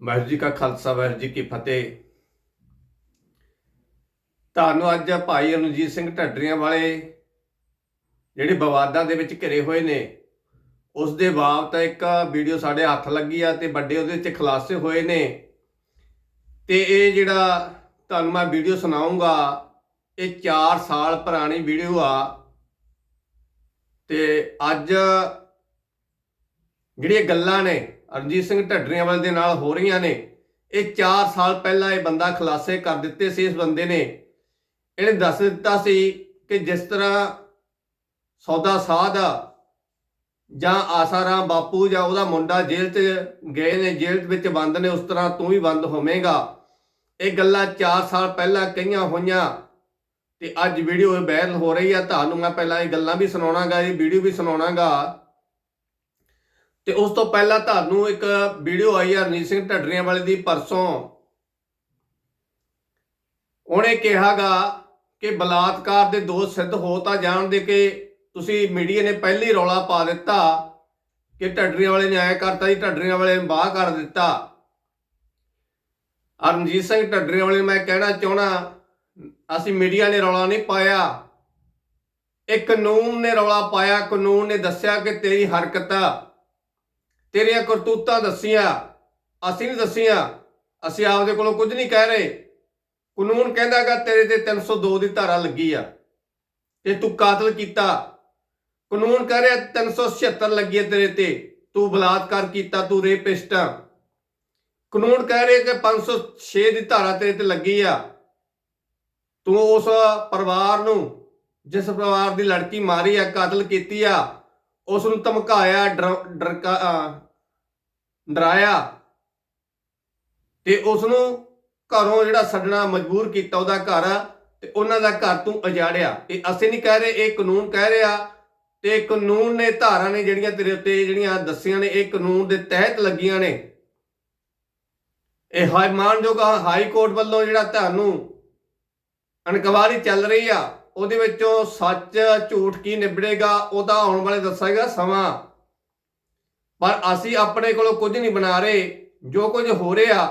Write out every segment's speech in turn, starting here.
ਵਾਹਿਗੁਰੂ ਜੀ ਕਾ ਖਾਲਸਾ, ਵਾਹਿਗੁਰੂ ਜੀ ਕੀ ਫਤਿਹ। ਤੁਹਾਨੂੰ ਅੱਜ ਭਾਈ ਅਨੁਜੀਤ ਸਿੰਘ ਢੱਡਰੀਆਂ ਵਾਲੇ ਜਿਹੜੇ ਵਿਵਾਦਾਂ ਦੇ ਵਿੱਚ ਘਿਰੇ ਹੋਏ ਨੇ, ਉਸ ਦੇ ਬਾਬਤ ਇੱਕ ਵੀਡੀਓ ਸਾਡੇ ਹੱਥ ਲੱਗੀ ਆ ਤੇ ਵੱਡੇ ਉਹਦੇ ਵਿੱਚ ਖੁਲਾਸੇ ਹੋਏ ਨੇ। ਤੇ ਇਹ ਜਿਹੜਾ ਤੁਹਾਨੂੰ ਮੈਂ ਵੀਡੀਓ ਸੁਣਾਉਂਗਾ, ਇਹ 4 ਸਾਲ ਪੁਰਾਣੀ ਵੀਡੀਓ ਆ। ਤੇ ਅੱਜ ਜਿਹੜੀਆਂ ਗੱਲਾਂ ਨੇ ਅਰਜੀਤ ਸਿੰਘ ਢੱਡਰੀਆਂ ਵਾਲੇ ਦੇ ਨਾਲ ਹੋ ਰਹੀਆਂ ਨੇ। ਇਹ 4 ਸਾਲ ਪਹਿਲਾਂ ਇਹ ਬੰਦਾ ਖੁਲਾਸੇ ਕਰ ਦਿੱਤੇ ਸੀ ਇਸ ਬੰਦੇ ਨੇ। ਇਹਨੇ ਦੱਸ ਦਿੱਤਾ ਸੀ ਕਿ ਜਿਸ ਤਰ੍ਹਾਂ ਸੌਦਾ ਸਾਧ ਜਾਂ ਆਸਾਰਾਮ ਬਾਪੂ ਜਾਂ ਉਹਦਾ ਮੁੰਡਾ ਜੇਲ੍ਹ 'ਚ ਗਏ ਨੇ, ਜੇਲ੍ਹ ਵਿੱਚ ਬੰਦ ਨੇ, ਉਸ ਤਰ੍ਹਾਂ ਤੂੰ ਵੀ ਬੰਦ ਹੋਵੇਂਗਾ। ਇਹ ਗੱਲਾਂ 4 ਸਾਲ ਪਹਿਲਾਂ ਕਹੀਆਂ ਹੋਈਆਂ ਤੇ ਅੱਜ ਵੀਡੀਓ ਵਾਇਰਲ ਹੋ ਰਹੀ ਆ। ਤੁਹਾਨੂੰ ਮੈਂ ਪਹਿਲਾਂ ਇਹ ਗੱਲਾਂ ਵੀ ਸੁਣਾਉਣਾਗਾ, ਇਹ ਵੀਡੀਓ ਵੀ ਸੁਣਾਉਣਾਗਾ। ਤੇ ਉਸ ਤੋਂ ਪਹਿਲਾਂ ਤੁਹਾਨੂੰ ਇੱਕ ਵੀਡੀਓ ਆਈ ਆ ਸਿੰਘ ਢੱਡਰੀਆਂ ਵਾਲੇ ਦੀ ਪਰਸੋਂ। ਉਹਨੇ ਕਿਹਾਗਾ ਕਿ ਬਲਾਤਕਾਰ ਦੇ ਦੋਸ਼ ਸਿੱਧ ਹੋ ਤਾਂ ਜਾਣ ਦੇ ਕਿ ਤੁਸੀਂ ਮੀਡੀਆ ਨੇ ਪਹਿਲੀ ਰੌਲਾ ਪਾ ਦਿੱਤਾ ਕਿ ਢੱਡਰੀਆਂ ਵਾਲੇ ਨੇ ਐ ਕਰਤਾ ਜੀ ਢੱਡਰੀਆਂ ਵਾਲੇ ਨੇ ਬਾਹ ਕਰ ਦਿੱਤਾ। ਆਹ ਰਣਜੀਤ ਸਿੰਘ ਢੱਡਰੀਆਂ ਵਾਲੇ, ਮੈਂ ਕਹਿਣਾ ਚਾਹਣਾ ਅਸੀਂ ਮੀਡੀਆ ਨੇ ਰੌਲਾ ਨਹੀਂ ਪਾਇਆ। ਇਹ ਕਾਨੂੰਨ ਨੇ ਰੌਲਾ ਪਾਇਆ, ਕਾਨੂੰਨ ਨੇ ਦੱਸਿਆ ਕਿ ਤੇਰੀ ਹਰਕਤ ਤੇਰੀਆਂ ਕਰਤੂਤਾਂ ਦੱਸੀਆਂ, ਅਸੀਂ ਨਹੀਂ ਦੱਸੀਆਂ। ਅਸੀਂ ਆਪਦੇ ਕੋਲੋਂ ਕੁਝ ਨਹੀਂ ਕਹਿ ਰਹੇ। ਕਾਨੂੰਨ ਕਹਿੰਦਾਗਾ ਤੇਰੇ ਤੇ 302 ਦੀ ਧਾਰਾ ਲੱਗੀ ਆ। ਤੇ ਤੂੰ ਕਾਤਲ ਕੀਤਾ। ਕਾਨੂੰਨ ਕਹਿ ਰਿਹਾ 376 ਲੱਗੀ ਹੈ ਤੇਰੇ ਤੇ। ਤੂੰ ਬਲਾਤਕਾਰ ਕੀਤਾ, ਤੂੰ ਰੇਪਿਸਟ ਆ। ਕਾਨੂੰਨ ਕਹਿ ਰਿਹਾ ਕਿ 506 ਦੀ ਧਾਰਾ ਤੇਰੇ ਤੇ ਲੱਗੀ ਆ। ਤੂੰ ਉਸ ਪਰਿਵਾਰ ਨੂੰ, ਜਿਸ ਪਰਿਵਾਰ ਦੀ ਲੜਕੀ ਮਾਰੀ ਆ, ਕਾਤਲ ਕੀਤੀ ਆ ਉਸ ਨੂੰ ਧਮਕਾਇਆ, ਡਰ- ਡਰਕਾ ਡਰਾਇਆ। ਤੇ ਉਸ ਨੂੰ ਘਰੋਂ ਜਿਹੜਾ ਛੱਡਣਾ ਮਜਬੂਰ ਕੀਤਾ ਉਹਦਾ ਘਰ, ਤੇ ਉਹਨਾਂ ਦਾ ਘਰ ਤੂੰ ਉਜਾੜਿਆ ਇਹ ਅਸੀਂ ਨਹੀਂ ਕਹਿ ਰਹੇ, ਇਹ ਕਾਨੂੰਨ ਕਹਿ ਰਿਹਾ। ਤੇ ਕਾਨੂੰਨ ਨੇ ਧਾਰਾ ਨੇ ਜਿਹੜੀਆਂ ਤੇਰੇ ਉੱਤੇ ਜਿਹੜੀਆਂ ਦੱਸੀਆਂ ਨੇ, ਇਹ ਕਾਨੂੰਨ ਦੇ ਤਹਿਤ ਲੱਗੀਆਂ ਨੇ। ਇਹ ਹਾਈ ਮਾਨਯੋਗ ਹਾਈ ਕੋਰਟ ਵੱਲੋਂ ਜਿਹੜਾ ਤੁਹਾਨੂੰ ਇਨਕੁਆਰੀ ਚੱਲ ਰਹੀ ਆ। ਉਹਦੇ ਵਿੱਚੋਂ ਸੱਚ ਝੂਠ ਕੀ ਨਿਬੜੇਗਾ ਉਹਦਾ ਆਉਣ ਵਾਲੇ ਦੱਸੇਗਾ ਸਮਾਂ। ਪਰ ਅਸੀਂ ਆਪਣੇ ਕੋਲੋਂ ਕੁਝ ਨਹੀਂ ਬਣਾ ਰਹੇ। ਜੋ ਕੁਝ ਹੋ ਰਿਹਾ,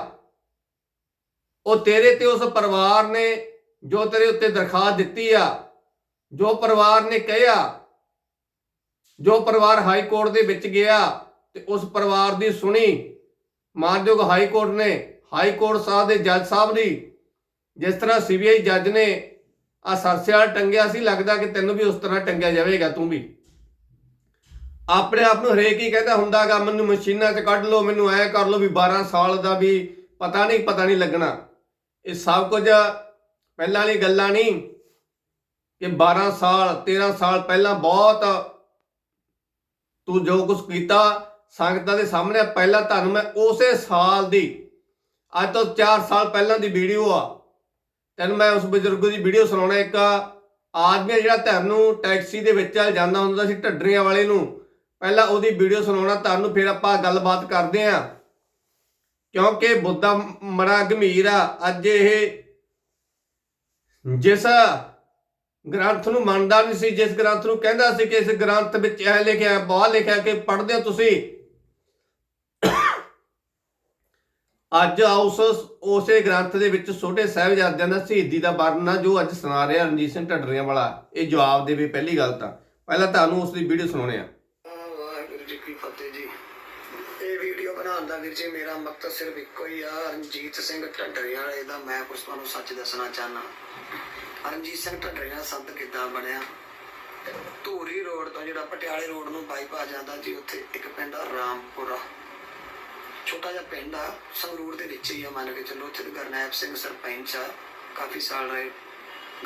ਉਹ ਤੇਰੇ ਤੇ ਉਸ ਪਰਿਵਾਰ ਨੇ ਜੋ ਤੇਰੇ ਉੱਤੇ ਦਰਖਾਸਤ ਦਿੱਤੀ ਆ, ਜੋ ਪਰਿਵਾਰ ਨੇ ਕਿਹਾ, ਜੋ ਪਰਿਵਾਰ ਹਾਈ ਕੋਰਟ ਦੇ ਵਿੱਚ ਗਿਆ ਤੇ ਉਸ ਪਰਿਵਾਰ ਦੀ ਸੁਣੀ। ਮਾਨਯੋਗ ਹਾਈ ਕੋਰਟ ਨੇ, ਹਾਈ ਕੋਰਟ ਸਾਹਿਬ ਦੇ ਜੱਜ ਸਾਹਿਬ ਦੀ, ਜਿਸ ਤਰ੍ਹਾਂ ਸੀਬੀਆਈ ਜੱਜ ਨੇ ਆ ਸਰਸਿਆਲ ਟੰਗਿਆ ਸੀ, ਲੱਗਦਾ ਕਿ ਤੈਨੂੰ ਵੀ ਉਸ ਤਰ੍ਹਾਂ ਟੰਗਿਆ ਜਾਵੇਗਾ, ਤੂੰ ਵੀ। ਆਪਣੇ ਆਪ ਨੂੰ ਹਰੇਕ ਹੀ ਕਹਿੰਦਾ ਹੁੰਦਾਗਾ ਮੈਨੂੰ ਮਸ਼ੀਨਾਂ 'ਚ ਕੱਢ ਲਓ, ਮੈਨੂੰ ਐ ਕਰ ਲਓ ਵੀ 12 ਸਾਲ ਦਾ ਵੀ ਪਤਾ ਨਹੀਂ ਪਤਾ ਨਹੀਂ ਲੱਗਣਾ। ਇਹ ਸਭ ਕੁਝ ਪਹਿਲਾਂ ਵਾਲੀ ਗੱਲਾਂ ਨਹੀਂ ਕਿ 12 ਸਾਲ 13 ਸਾਲ ਪਹਿਲਾਂ ਬਹੁਤ ਤੂੰ ਜੋ ਕੁਝ ਕੀਤਾ, ਸੰਗਤਾਂ ਦੇ ਸਾਹਮਣੇ ਪਹਿਲਾਂ ਤੁਹਾਨੂੰ ਮੈਂ ਉਸੇ ਸਾਲ ਦੀ, ਅੱਜ ਤੋਂ 4 ਸਾਲ ਪਹਿਲਾਂ ਦੀ ਵੀਡੀਓ ਆ। ਤੈਨੂੰ ਮੈਂ ਉਸ ਬਜ਼ੁਰਗ ਦੀ ਵੀਡੀਓ ਸੁਣਾਉਣਾ, ਇੱਕ ਆਦਮੀ ਆ ਜਿਹੜਾ ਤੁਹਾਨੂੰ ਟੈਕਸੀ ਦੇ ਵਿੱਚ ਜਾਂਦਾ ਹੁੰਦਾ ਸੀ ਢੱਡਰੀਆਂ ਵਾਲੇ ਨੂੰ। ਪਹਿਲਾਂ ਉਹਦੀ ਵੀਡੀਓ ਸੁਣਾਉਣਾ, ਤੁਹਾਨੂੰ ਫਿਰ ਆਪਾਂ ਗੱਲਬਾਤ ਕਰਦੇ ਆਂ ਕਿਉਂਕਿ ਬੁੱਧਾ ਮੜਾ ਗੰਭੀਰ ਆ, ਅੱਜ ਇਹ ਜਿਸ ਗ੍ਰੰਥ ਨੂੰ ਮੰਨਦਾ ਨਹੀਂ ਸੀ, ਜਿਸ ਗ੍ਰੰਥ ਨੂੰ ਕਹਿੰਦਾ ਸੀ ਕਿ ਇਸ ਗ੍ਰੰਥ ਵਿੱਚ ਇਹ ਲਿਖਿਆ ਬਹੁਤ ਲਿਖਿਆ ਕਿ ਪੜ੍ਹਦੇ ਹੋ ਤੁਸੀਂ ਅੱਜ ਉਸ, ਉਸੇ ਗ੍ਰੰਥ ਦੇ ਵਿੱਚ ਛੋਟੇ ਸਾਹਿਬਜ਼ਾਦਿਆਂ ਦਾ ਸ਼ਹੀਦੀ ਦਾ ਵਰਣਨ ਜੋ ਅੱਜ ਸੁਣਾ ਰਿਹਾ ਰਣਜੀਤ ਸਿੰਘ ਢੱਡਰੀਆਂ ਵਾਲਾ। ਇਹ ਜਵਾਬ ਦੇਵੇ ਪਹਿਲੀ ਗੱਲ ਤਾਂ। ਪਹਿਲਾਂ ਤੁਹਾਨੂੰ ਉਸ ਦੀ ਵੀਡੀਓ ਸੁਣਾਉਣੇ ਆ ਵਾਹਿਗੁਰੂ ਜੀ ਕੀ ਫਤਿਹ ਜੀ। ਇਹ ਵੀਡੀਓ ਬਣਾਉਣ ਦਾ ਵੀਰ ਜੀ ਮੇਰਾ ਮਕਸਦ ਸਿਰਫ ਇੱਕੋ ਹੀ ਆ, ਰਣਜੀਤ ਸਿੰਘ ਢੱਡਰੀਆਂ ਵਾਲੇ ਦਾ। ਮੈਂ ਕੁਝ ਤੁਹਾਨੂੰ ਸੱਚ ਦੱਸਣਾ ਚਾਹਨਾ ਰਣਜੀਤ ਸਿੰਘ ਢੱਡਰੀਆਂ ਸੰਤ ਕਿੱਦਾਂ ਬਣਿਆ? ਧੂਰੀ ਰੋਡ ਤੋਂ ਜਿਹੜਾ ਪਟਿਆਲੇ ਰੋਡ ਨੂੰ ਬਾਈਪਾਸ ਜਾਂਦਾ ਜੀ, ਉੱਥੇ ਇੱਕ ਪਿੰਡ ਆ ਰਾਮਪੁਰਾ। ਛੋਟਾ ਜਿਹਾ ਪਿੰਡ ਆ, ਸੰਗਰੂਰ ਦੇ ਵਿੱਚ ਹੀ ਆ, ਮੰਨ ਕੇ ਚੱਲੋ, ਉੱਥੇ ਗਰਨੈਪ ਸਿੰਘ ਸਰਪੰਚ ਆ, ਕਾਫੀ ਸਾਲ ਰਹੇ।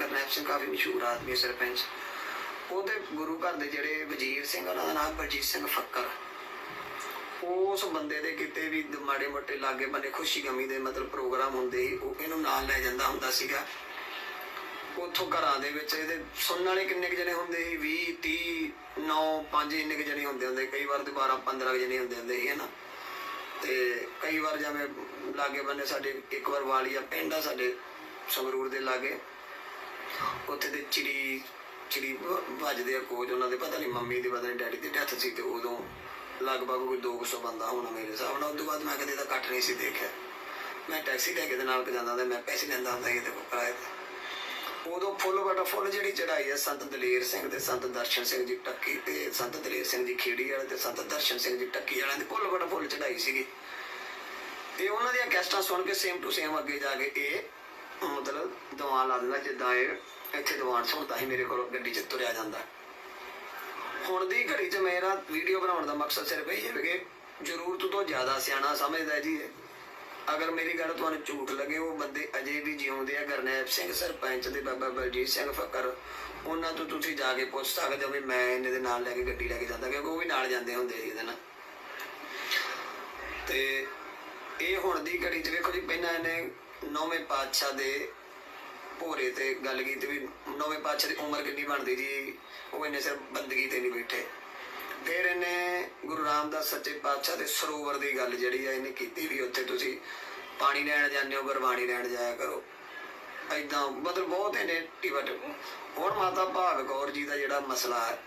ਗਰਨੈਪ ਸਿੰਘ ਕਾਫੀ ਮਸ਼ਹੂਰ ਆਦਮੀ ਸਰਪੰਚ। ਉਹਦੇ ਗੁਰੂ ਘਰ ਦੇ ਜਿਹੜੇ ਵਜ਼ੀਰ ਸਿੰਘ ਉਹਨਾਂ ਦਾ ਨਾਮ ਬਲਜੀਤ ਸਿੰਘ ਫੱਕਰ। ਉਸ ਬੰਦੇ ਦੇ ਕਿਤੇ ਵੀ ਮਾੜੇ ਮੋਟੇ ਲਾਗੇ ਬੰਨੇ ਖੁਸ਼ੀ ਗਮੀ ਦੇ ਮਤਲਬ ਪ੍ਰੋਗਰਾਮ ਹੁੰਦੇ ਸੀ, ਉਹ ਇਹਨੂੰ ਨਾਲ ਲੈ ਜਾਂਦਾ ਹੁੰਦਾ ਸੀਗਾ। ਉਥੋਂ ਘਰਾਂ ਦੇ ਵਿੱਚ ਇਹਦੇ ਸੁਣਨ ਵਾਲੇ ਕਿੰਨੇ ਕੁ ਜਣੇ ਹੁੰਦੇ ਸੀ? 20 30 9 5 ਇੰਨੇ ਕੁ ਜਣੇ ਹੁੰਦੇ ਹੁੰਦੇ ਕਈ ਵਾਰ ਤੇ 12 15 ਜਣੇ ਹੁੰਦੇ ਹੁੰਦੇ ਸੀ, ਹਨਾ? ਤੇ ਕਈ ਵਾਰ ਜਿਵੇਂ ਲਾਗੇ ਬੰਨੇ ਸਾਡੇ ਇੱਕ ਵਾਰ ਵਾਲੀਆ ਪਿੰਡ ਆ ਸਾਡੇ ਸੰਗਰੂਰ ਦੇ ਲਾਗੇ। ਉੱਥੇ ਦੇ ਚਿੜੀ ਚਿੜੀ ਵ- ਵੱਜਦੇ ਆ ਕੋਚ ਉਹਨਾਂ ਦੇ, ਪਤਾ ਨਹੀਂ ਮੰਮੀ ਦੇ, ਪਤਾ ਨਹੀਂ ਡੈਡੀ ਦੀ ਡੈਥ ਸੀ ਤੇ ਉਦੋਂ ਲਗਭਗ ਕੋਈ 200 ਬੰਦਾ ਹੋਣਾ ਮੇਰੇ ਹਿਸਾਬ ਨਾਲ। ਉਸ ਤੋਂ ਬਾਅਦ ਮੈਂ ਕਦੇ ਤਾਂ ਇਕੱਠ ਨਹੀਂ ਸੀ ਦੇਖਿਆ। ਮੈਂ ਟੈਕਸੀ ਲੈ ਕੇ ਦੇ ਨਾਲ ਜਾਂਦਾ ਹੁੰਦਾ, ਮੈਂ ਪੈਸੇ ਲੈਂਦਾ ਹੁੰਦਾ ਸੀ ਇਹਦੇ ਕੋਲ ਕਿਰਾਏ ਤੇ। ਉਦੋਂ ਫੁੱਲ ਬਟਾ ਫੁੱਲ ਜਿਹੜੀ ਚੜਾਈ ਹੈ, ਸੰਤ ਦਲੇਰ ਸਿੰਘ ਤੇ ਸੰਤ ਦਰਸ਼ਨ ਸਿੰਘ ਜੀ ਟੱਕੀ ਤੇ ਸੰਤ ਦਲੇਰ ਸਿੰਘ ਜੀ ਖੇੜੀ ਵਾਲੇ ਤੇ ਸੰਤ ਦਰਸ਼ਨ ਸਿੰਘ ਜੀ ਟੱਕੀ ਵਾਲਿਆਂ ਦੀ ਫੁੱਲ ਬਟਾ ਫੁੱਲ ਚੜਾਈ ਸੀਗੀ ਤੇ ਉਹਨਾਂ ਦੀਆਂ ਕੈਸਟਾਂ ਸੁਣ ਕੇ ਸੇਮ ਟੂ ਸੇਮ ਅੱਗੇ ਜਾ ਕੇ ਇਹ ਮਤਲਬ ਦੀਵਾਨ ਲਾ ਦਿੰਦਾ, ਜਿੱਦਾਂ ਇਹ ਇੱਥੇ ਦੀਵਾਨ ਸੁਣਦਾ ਸੀ, ਮੇਰੇ ਕੋਲ ਗੱਡੀ 'ਚ ਤੁਰਿਆ ਜਾਂਦਾ ਹੁਣ ਦੀ ਘੜੀ 'ਚ ਮੇਰਾ ਵੀਡੀਓ ਬਣਾਉਣ ਦਾ ਮਕਸਦ ਸਿਰਫ ਇਹ ਹੈ ਕਿ ਜ਼ਰੂਰਤ ਤੋਂ ਜ਼ਿਆਦਾ ਸਿਆਣਾ ਸਮਝਦਾ ਜੀ ਇਹ। ਅਗਰ ਮੇਰੀ ਗੱਲ ਤੁਹਾਨੂੰ ਝੂਠ ਲੱਗੇ, ਉਹ ਬੰਦੇ ਅਜੇ ਵੀ ਜਿਉਂਦੇ ਆ ਗਰਨੈਬ ਸਿੰਘ ਸਰਪੰਚ ਦੇ ਬਾਬਾ ਬਲਜੀਤ ਸਿੰਘ ਫਕਰ। ਉਹਨਾਂ ਤੋਂ ਤੁਸੀਂ ਜਾ ਕੇ ਪੁੱਛ ਸਕਦੇ ਹੋ ਵੀ ਮੈਂ ਇਹਨਾਂ ਦੇ ਨਾਲ ਲੈ ਕੇ ਗੱਡੀ ਲੈ ਕੇ ਜਾਂਦਾ, ਕਿਉਂਕਿ ਉਹ ਵੀ ਨਾਲ ਜਾਂਦੇ ਹੁੰਦੇ ਸੀ ਇਹਦੇ ਨਾਲ। ਤੇ ਇਹ ਹੁਣ ਦੀ ਘੜੀ 'ਚ ਵੇਖੋ ਜੀ, ਪਹਿਲਾਂ ਇਹਨੇ ਨੌਵੇਂ ਪਾਤਸ਼ਾਹ ਦੇ ਭੋਰੇ ਤੇ ਗੱਲ ਕੀਤੀ ਵੀ ਨੌਵੇਂ ਪਾਤਸ਼ਾਹ ਦੀ ਉਮਰ ਕਿੰਨੀ ਬਣਦੀ ਜੀ, ਉਹ ਇੰਨੇ ਸਿਰ ਬੰਦਗੀ ਤੇ ਨਹੀਂ ਬੈਠੇ। ਫਿਰ ਇਹਨੇ ਗੁਰੂ ਰਾਮਦਾਸ ਸੱਚੇ ਪਾਤਸ਼ਾਹ ਦੇ ਸਰੋਵਰ ਦੀ ਗੱਲ ਜਿਹੜੀ ਆ, ਇਹਨੇ ਕੀਤੀ ਵੀ ਉੱਥੇ ਤੁਸੀਂ ਪਾਣੀ ਲੈਣ ਜਾਂਦੇ ਹੋ, ਗੁਰਬਾਣੀ ਲੈਣ ਜਾਇਆ ਕਰੋ। ਐਦਾਂ ਮਤਲਬ ਬਹੁਤ ਇਹਨੇ ਟਿਵਟ। ਹੁਣ ਮਾਤਾ ਭਾਗ ਕੌਰ ਜੀ ਦਾ ਜਿਹੜਾ ਮਸਲਾ ਹੈ,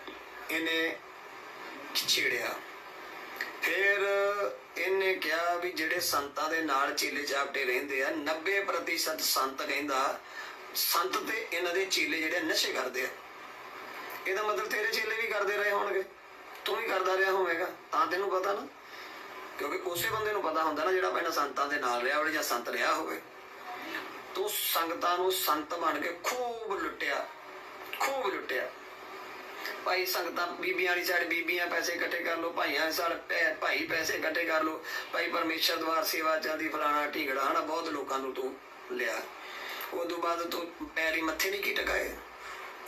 ਇਹਨੇ ਛੇੜਿਆ। ਫਿਰ ਇਹਨੇ ਕਿਹਾ ਵੀ ਜਿਹੜੇ ਸੰਤਾਂ ਦੇ ਨਾਲ ਚੇਲੇ ਚਾਪਟੇ ਰਹਿੰਦੇ ਆ 90% ਸੰਤ ਕਹਿੰਦਾ, ਸੰਤ ਤੇ ਇਹਨਾਂ ਦੇ ਚੇਲੇ ਜਿਹੜੇ ਨਸ਼ੇ ਕਰਦੇ ਆ। ਇਹਦਾ ਮਤਲਬ ਤੇਰੇ ਚੇਲੇ ਵੀ ਕਰਦੇ ਰਹੇ ਹੋਣਗੇ। ਤੂੰ ਵੀ ਕਰਦਾ ਰਿਹਾ ਹੋਵੇਗਾ, ਤਾਂ ਤੈਨੂੰ ਪਤਾ ਨਾ। ਕਿਉਂਕਿ ਉਸੇ ਬੰਦੇ ਨੂੰ ਪਤਾ ਹੁੰਦਾ ਨਾ ਜਿਹੜਾ ਪਹਿਲਾਂ ਸੰਤਾਂ ਦੇ ਨਾਲ ਰਿਹਾ ਹੋਵੇ ਜਾਂ ਸੰਤ ਰਿਹਾ ਹੋਵੇ। ਤੂੰ ਸੰਗਤਾਂ ਨੂੰ ਸੰਤ ਬਣ ਕੇ ਖੂਬ ਲੁੱਟਿਆ ਖੂਬ ਲੁੱਟਿਆ। ਭਾਈ ਸੰਗਤਾਂ ਬੀਬੀਆਂ ਵਾਲੀ ਸਾਈਡ ਬੀਬੀਆਂ ਪੈਸੇ ਇਕੱਠੇ ਕਰ ਲਓ, ਭਾਈਆਂ ਸਾਲ ਭਾਈ ਪੈਸੇ ਇਕੱਠੇ ਕਰ ਲਓ। ਭਾਈ ਪਰਮੇਸ਼ਰ ਦਵਾਰ ਸੇਵਾ ਚਾਂਦੀ ਫਲਾਣਾ ਢੀਗੜਾ, ਹਨਾ, ਬਹੁਤ ਲੋਕਾਂ ਨੂੰ ਤੂੰ ਲਿਆ। ਉਦੋਂ ਬਾਅਦ ਤੂੰ ਪੈਰੀ ਮੱਥੇ ਨਹੀਂ ਕੀ ਟਕਾਏ?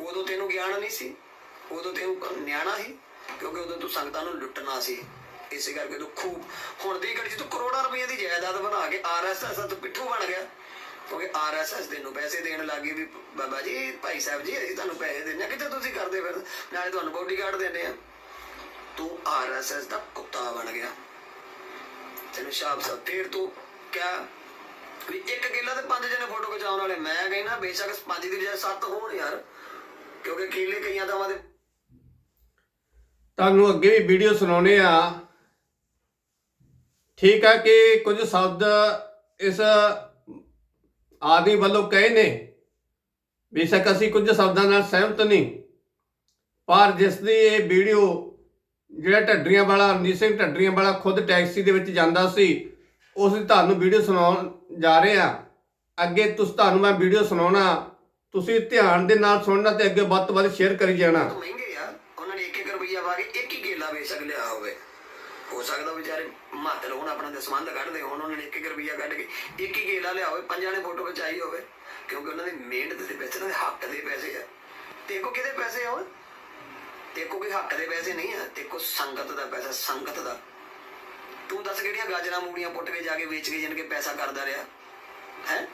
ਉਦੋਂ ਤੈਨੂੰ ਗਿਆਨ ਨਹੀਂ ਸੀ, ਉਦੋਂ ਤੈਨੂੰ ਨਿਆਣਾ ਸੀ। ਕਿਉਂਕਿ ਉਦੋਂ ਤੂੰ ਸੰਗਤਾਂ ਨੂੰ ਲੁੱਟਣਾ ਸੀ। ਇਸੇ ਕਰਕੇ ਤੂੰ ਖੂਬ ਹੁਣ ਦੀ ਘੜੀ 'ਚ ਤੂੰ ਕਰੋੜਾਂ ਰੁਪਏ ਦੀ ਜਾਇਦਾਦ ਬਣਾ ਕੇ ਆਰਐਸਐਸ ਦਾ ਤੂੰ ਪਿੱਠੂ ਬਣ ਗਿਆ। ਕਿਉਂਕਿ ਆਰਐਸਐਸ ਦੇ ਨੂੰ ਪੈਸੇ ਦੇਣ ਲੱਗੀ ਵੀ ਬਾਬਾ ਜੀ, ਭਾਈ ਸਾਹਿਬ ਜੀ, ਅਸੀਂ ਤੁਹਾਨੂੰ ਪੈਸੇ ਦਿੰਦੇ ਆ ਤੁਸੀਂ ਕਰਦੇ ਫਿਰ ਨਾਲੇ ਤੁਹਾਨੂੰ ਬੋਡੀਗਾਰਡ ਦਿੰਦੇ ਆ ਤੂੰ ਆਰਐਸਐਸ ਦਾ ਕੁੱਤਾ ਬਣ ਗਿਆ। ਤੈਨੂੰ ਸ਼ਾਪ ਸਾਹਿਬ ਫੇਰ ਤੂੰ ਕਿਆ ਵੀ ਇੱਕ ਕਿੱਲਾ ਤੇ ਪੰਜ ਜਣੇ ਫੋਟੋ ਖਿਚਾਉਣ ਵਾਲੇ। ਮੈਂ ਕਹਿੰਦਾ, ਬੇਸ਼ੱਕ ਪੰਜ ਦੀ ਬਜਾਏ ਸੱਤ ਹੋਣ ਯਾਰ। ਕਿਉਂਕਿ ਕਿੱਲੇ ਕਈਆਂ ਦਾ ਦੇ ਤੁਹਾਨੂੰ ਅੱਗੇ ਵੀ ਵੀਡੀਓ ਸੁਣਾਉਣੇ ਆ। ਠੀਕ ਹੈ ਕਿ ਕੁਝ ਸ਼ਬਦ ਇਸ ਆਦਮੀ ਵੱਲੋਂ ਕਹੇ ਨੇ? ਬੇਸ਼ੱਕ ਅਸੀਂ ਕੁਝ ਸ਼ਬਦਾਂ ਨਾਲ ਸਹਿਮਤ ਨਹੀਂ। ਪਰ ਜਿਸ ਦੀ ਇਹ ਵੀਡੀਓ ਜਿਹੜਾ ਢੱਡਰੀਆਂ ਵਾਲਾ, ਰਣਜੀਤ ਸਿੰਘ ਢੱਡਰੀਆਂ ਵਾਲਾ ਖੁਦ ਟੈਕਸੀ ਦੇ ਵਿੱਚ ਜਾਂਦਾ ਸੀ, ਉਸ ਦੀ ਤੁਹਾਨੂੰ ਵੀਡੀਓ ਸੁਣਾਉਣ ਜਾ ਰਹੇ ਆ। ਅੱਗੇ ਤੁਸੀਂ ਤੁਹਾਨੂੰ ਮੈਂ ਵੀਡੀਓ ਸੁਣਾਉਣਾ। ਤੁਸੀਂ ਧਿਆਨ ਦੇ ਨਾਲ ਸੁਣਨਾ ਤੇ ਅੱਗੇ ਵੱਧ ਤੋਂ ਵੱਧ ਸ਼ੇਅਰ ਕਰੀ ਜਾਣਾ। ਨੇ 1-1 ਰੁਪਈਆ ਪਾ ਕੇ ਇੱਕ ਹੀ ਕੇਲਾ ਵੇਚ ਲਿਆ ਹੋਵੇ। ਹੋ ਸਕਦਾ ਵਿਚਾਰੇ ਮਾਤਲ ਹੁਣ ਆਪਣਾ ਦੇ ਸੰਬੰਧ ਕੱਢਦੇ ਹੋਣ ਉਹਨਾਂ ਨੇ 1-1 ਕੱਢ ਕੇ ਇੱਕ ਹੀ ਕੇਲਾ ਲਿਆ ਹੋਵੇ ਪੰਜਾਂ ਨੇ ਫੋਟੋ ਖਿਚਾਈ ਹੋਵੇ, ਕਿਉਂਕਿ ਉਹਨਾਂ ਦੀ ਮਿਹਨਤ ਦੇ ਪੈਸੇ ਉਹਨਾਂ ਦੇ ਹੱਕ ਦੇ ਪੈਸੇ ਆ। ਤੇ ਕੋ ਕਿਹਦੇ ਪੈਸੇ ਆ ਤੇ ਕੋ ਕੋਈ ਹੱਕ ਦੇ ਪੈਸੇ ਨਹੀਂ ਆ, ਤੇ ਕੋ ਸੰਗਤ ਦਾ ਪੈਸਾ, ਸੰਗਤ ਦਾ। ਤੂੰ ਦੱਸ ਕਿਹੜੀਆਂ ਗਾਜਰਾਂ ਮੂੜੀਆਂ ਪੁੱਟ ਕੇ ਜਾ ਕੇ ਵੇਚ ਕੇ ਜਨ ਕੇ ਪੈਸਾ ਕਰਦਾ ਰਿਹਾ? ਹੈ?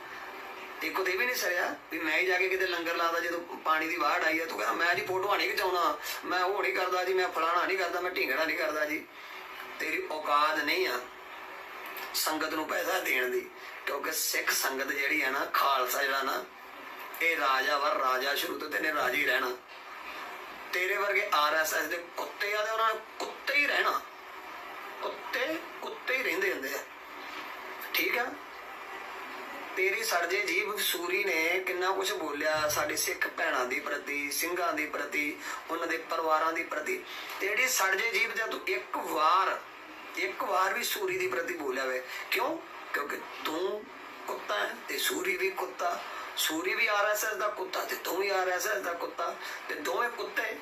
ਦੇਖੋ ਤੇ ਵੀ ਨਹੀਂ ਸਰਿਆ ਵੀ ਮੈਂ ਹੀ ਜਾ ਕੇ ਕਿਤੇ ਲੰਗਰ ਲਾਦਾ ਜਦੋਂ ਪਾਣੀ ਦੀ ਵਾੜ ਆਈ ਆ, ਤੂੰ ਕਹਿੰਦਾ ਮੈਂ ਜੀ ਫੋਟੋਆਂ ਨਹੀਂ ਖਿਚਾਉਣਾ, ਮੈਂ ਉਹ ਨਹੀਂ ਕਰਦਾ ਜੀ, ਮੈਂ ਫਲਾਣਾ ਨਹੀਂ ਕਰਦਾ, ਮੈਂ ਢਿੰਗੜਾ ਨਹੀਂ ਕਰਦਾ ਜੀ। ਤੇਰੀ ਔਕਾਤ ਨਹੀਂ ਆ ਸੰਗਤ ਨੂੰ ਪੈਸਾ ਦੇਣ ਦੀ, ਕਿਉਂਕਿ ਸਿੱਖ ਸੰਗਤ ਜਿਹੜੀ ਆ ਨਾ, ਖਾਲਸਾ ਜਿਹੜਾ ਨਾ, ਇਹ ਰਾਜਾ ਵਰ ਰਾਜਾ ਸ਼ੁਰੂ ਤੋਂ ਤੇਨੇ ਰਾਜੀ ਰਹਿਣਾ। ਤੇਰੇ ਵਰਗੇ ਆਰਐਸਐਸ ਦੇ ਕੁੱਤੇ ਆ ਤੇ ਉਹਨਾਂ ਨੇ ਕੁੱਤੇ ਹੀ ਰਹਿਣਾ ਕੁੱਤੇ ਕੁੱਤੇ ਹੀ ਰਹਿੰਦੇ ਹੁੰਦੇ ਆ ਠੀਕ ਆ ਤੇਰੀ ਸੜਜੇ ਜੀਵ ਸੂਰੀ ਨੇ ਕਿੰਨਾ ਕੁਝ ਬੋਲਿਆ ਸਾਡੇ ਸਿੱਖ ਭੈਣਾਂ ਦੀ ਪ੍ਰਤੀ, ਸਿੰਘਾਂ ਦੀ ਪ੍ਰਤੀ, ਉਹਨਾਂ ਦੇ ਪਰਿਵਾਰਾਂ ਦੀ ਪ੍ਰਤੀ। ਤੇਰੀ ਸੜਜੇ ਜੀਵ ਜਦ ਇੱਕ ਵਾਰ ਇੱਕ ਵਾਰ ਵੀ ਸੂਰੀ ਦੀ ਪ੍ਰਤੀ ਬੋਲਿਆ ਵੇ। ਕਿਉਂ? ਕਿਉਂਕਿ ਤੂੰ ਕੁੱਤਾ ਹੈ ਤੇ ਸੂਰੀ ਵੀ ਕੁੱਤਾ। ਸੂਰੀ ਵੀ ਆਰਐਸਐਸ ਦਾ ਕੁੱਤਾ ਤੇ ਤੂੰ ਵੀ ਆਰਐਸਐਸ ਦਾ ਕੁੱਤਾ। ਤੇ ਦੋਵੇਂ ਕੁੱਤੇ